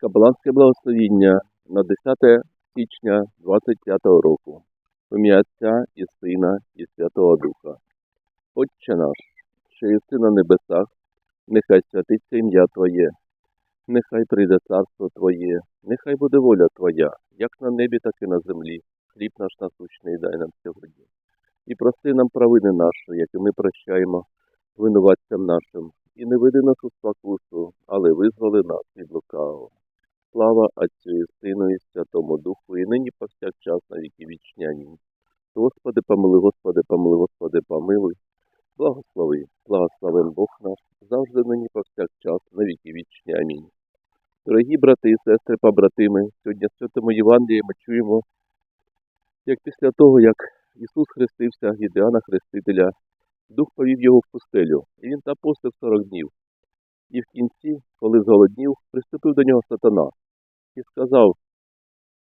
Капеланське благословіння на 10 січня 25 року. Ім'я Отця і Сина, і Святого Духа. Отче наш, що єси на небесах, нехай святиться ім'я Твоє, нехай прийде царство Твоє, нехай буде воля Твоя, як на небі, так і на землі. Хліб наш насущний дай нам сьогодні. І прости нам провини наші, як і ми прощаємо винуватцям нашим, і не веди нас у спокусу, але визволи нас від лукавого. Слава Отцю і Сину і Святому Духу, і нині повсякчас на віки вічні. Амінь. Господи, помилуй, Господи, помилуй, Господи, помилуй. Благослови, благословен Бог наш, завжди нині повсякчас на віки вічні. Амінь. Дорогі брати і сестри, побратими, сьогодні в Святому Євангелії ми чуємо, як після того, як Ісус хрестився від Іоанна Хрестителя, Дух повів його в пустелю, і він там постив 40 днів. І в кінці, коли зголоднів, приступив до нього сатана і сказав: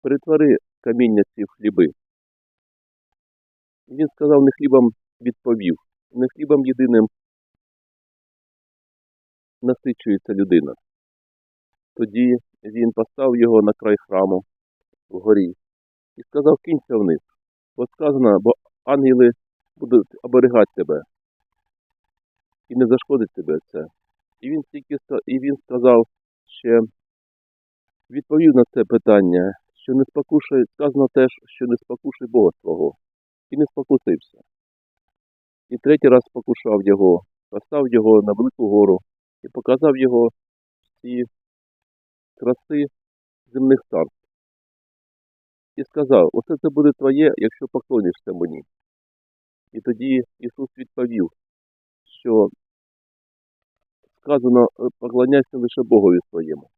Перетвори каміння ці в хліби. І він сказав, не хлібом відповів, не хлібом єдиним насичується людина. Тоді він поставив його на край храму вгорі і сказав, кінься вниз, бо сказано, бо ангели будуть оберігати тебе і не зашкодить тебе це. І він тільки і він сказав ще відповів на це питання, що не спокушай, сказано теж, що не спокушай Бога свого, і не спокусився. І третій раз спокушав його, поставив його на велику гору і показав його всі краси земних царств. І сказав, оце це буде твоє, якщо поклонишся мені. І тоді Ісус відповів, що сказано, «Е, поклоняйся лише Богові своєму.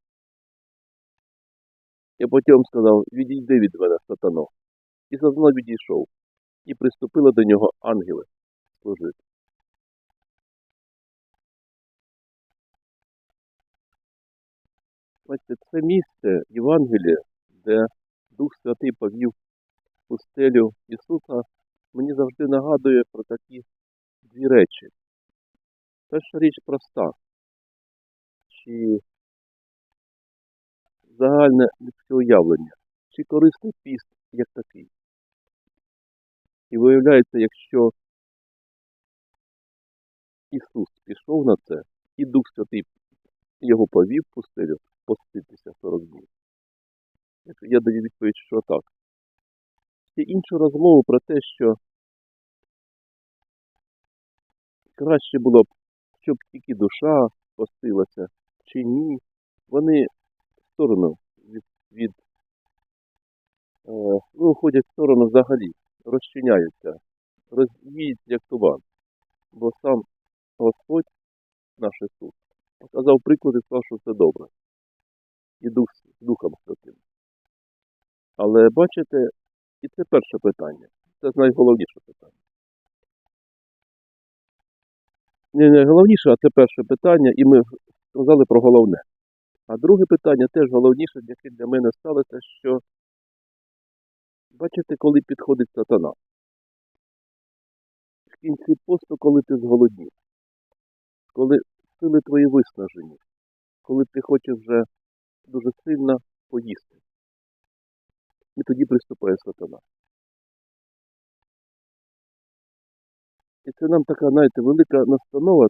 І потім сказав, відійди від мене, сатано. І сатана відійшов, і приступили до нього ангели служити. Бачите, це місце Євангелія, де Дух Святий повів пустелю Ісуса, мені завжди нагадує про такі дві речі. Перша річ проста. Чи загальне людське уявлення, чи корисний піст як такий. І виявляється, якщо Ісус пішов на це, і Дух Святий його повів пустелю поститися 40 днів. Я даю відповідь, що так. Є іншу розмову про те, що краще було б, щоб тільки душа постилася, чи ні, вони в сторону від, від е, ну, в сторону взагалі, розчиняються, роз'їдуть як туман. Бо сам Господь, наш Ісус, показав приклад і сказав, що це добре. І Дух Духом Святим. Але бачите, і це перше питання. Це найголовніше питання. Не найголовніше, а це перше питання, і ми сказали про головне. А друге питання теж головніше, яке для мене сталося, що бачите, коли підходить сатана. В кінці посту, коли ти зголоднів, коли сили твої виснажені, коли ти хочеш вже дуже сильно поїсти. І тоді приступає сатана. І це нам така, знаєте, велика настанова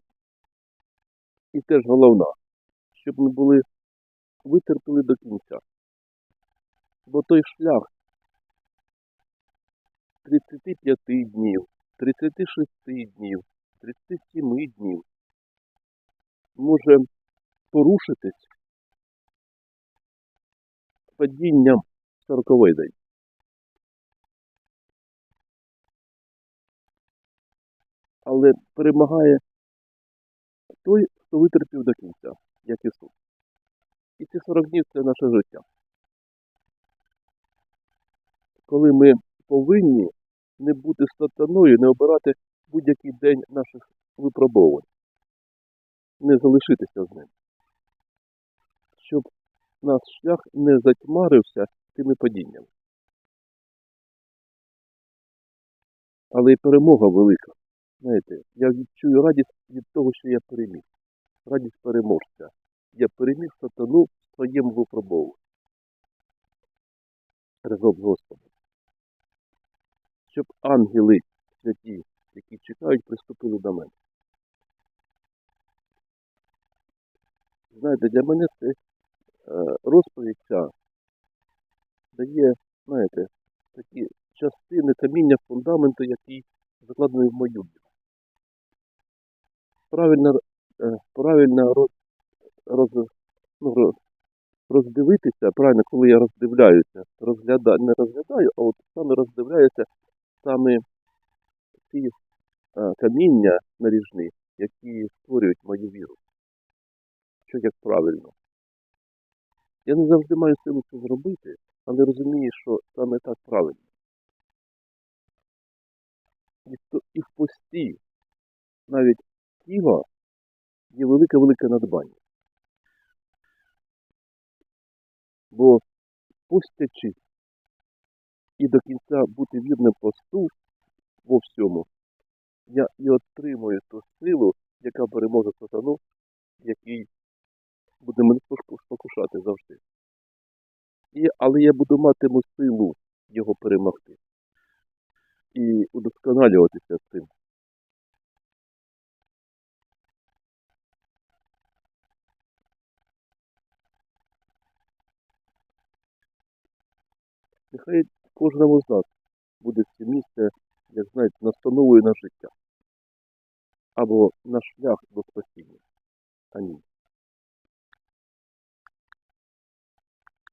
і теж головна, щоб ми були витерпіли до кінця. Бо той шлях 35 днів, 36 днів, 37 днів може порушитись падінням 40 день. Але перемагає той, хто витерпів до кінця, як Ісус. І ці 40 днів це наше життя. Коли ми повинні не бути сатаною, не обирати будь-який день наших випробовувань, не залишитися з ним. Щоб наш шлях не затьмарився тими падіннями. Але і перемога велика. Знаєте, я відчую радість від того, що я переміг. Радість переможця. Я переміг сатану в своєму випробовуванні разом з Господом. Щоб ангели святі, які чекають, приступили до мене. Знаєте, для мене це е, розповідь ця дає, знаєте, такі частини каміння фундаменту, який закладений в мою віру. Правильно, е, роз, роз, ну, роз, роздивитися, правильно, коли я роздивляюся, розгляда, не розглядаю, а от саме роздивляюся саме ці е, каміння наріжні, які створюють мою віру. Що як правильно. Я не завжди маю силу це зробити, але розумію, що саме так правильно. І в, пості навіть тіла є велике-велике надбання. Бо постячи і до кінця бути вірним посту во всьому, я і отримую ту силу, яка переможе сатану, який буде мене спокушати завжди. І, але я буду матиму силу його перемогти і удосконалюватися цим. Нехай кожному з нас буде це місце, як знаєте, настановою на життя або на шлях до спасіння. Амінь.